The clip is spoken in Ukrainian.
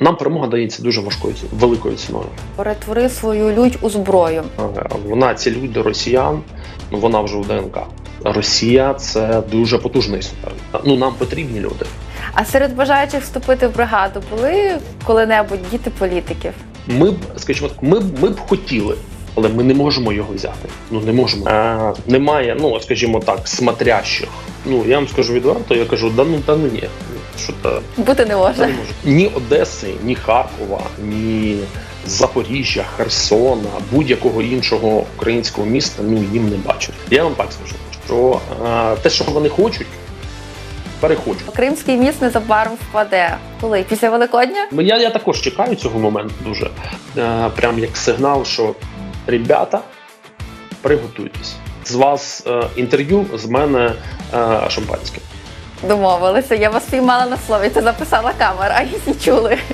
Нам перемога дається дуже важкою ці- великою ціною. Перетвори свою лють у зброю. Вона ці люди росіян, ну вона вже у ДНК. Росія це дуже потужний суперник. Ну нам потрібні люди. А серед бажаючих вступити в бригаду були коли-небудь діти політиків? Ми б, скажімо так, ми, б- ми б хотіли, але ми не можемо його взяти. Ну не можемо. Е, немає, ну скажімо так, смотрящих. Ну я вам скажу відверто, я кажу, да ну та ну ні. Що та, Бути не може. не може. Ні Одеси, ні Харкова, ні Запоріжжя, Херсона, будь-якого іншого українського міста, ну їм не бачать. Я вам так скажу, що е, те, що вони хочуть, перехочуть. Кримський міст незабаром впаде. Коли? Після Великодня? Ну, Я, я також чекаю цього моменту дуже. Е, прям як сигнал, що ребята, приготуйтесь. З вас е, інтерв'ю, з мене е, шампанське. Домовилися. Я вас спіймала на слові. Це записала камера, і всі чули.